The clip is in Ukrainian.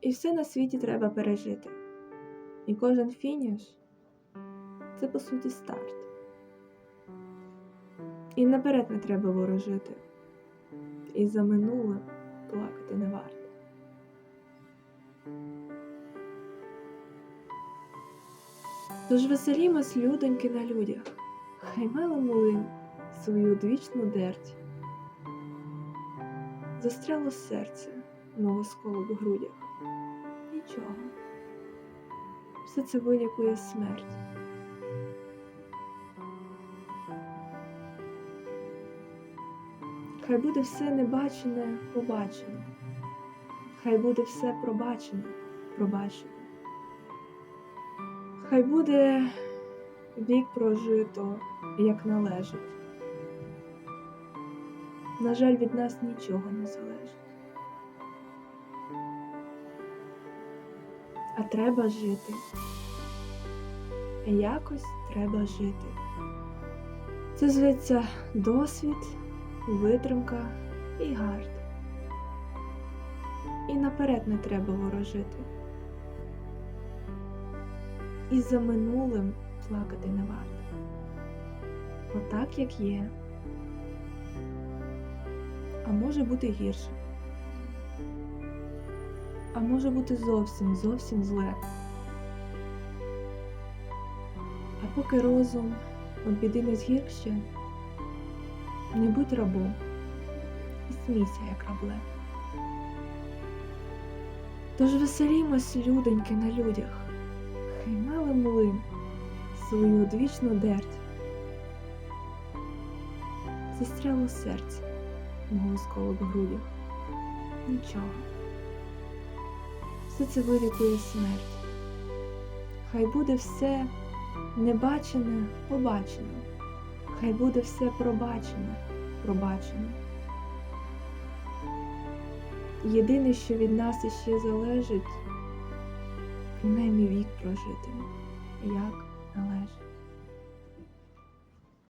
І все на світі треба пережити. І кожен фініш це по суті старт. І наперед не треба ворожити. І за минуле плакати не варто. Тож веселімось, людоньки на людях, хай меле млин свою одвічну дерть. Застряло серце, мов осколок в грудях. Нічого. Все це вилікує смерть. Хай буде все небачене побачене, хай буде все пробачене, пробачене. Хай буде вік прожито, як належить. На жаль, від нас нічого не залежить. А треба жити. Якось треба жити. Це зветься досвід, витримка і гард. І наперед не треба ворожити. І за минулим плакати не варто. Отак, як є. А може бути гірше. А може бути зовсім, зовсім зле. А поки розум від біди не згірще, не будь рабом і смійся, як рабле. Тож веселімось, людоньки, на людях, хай мали млин свою одвічну дерть. Застряло серце, мого сколок в грудях. Нічого. Все це вилікує смерть. Хай буде все небачене побачене. Хай буде все пробачене, пробачене. Єдине, що від нас іще залежить, принаймні вік прожити, як належить.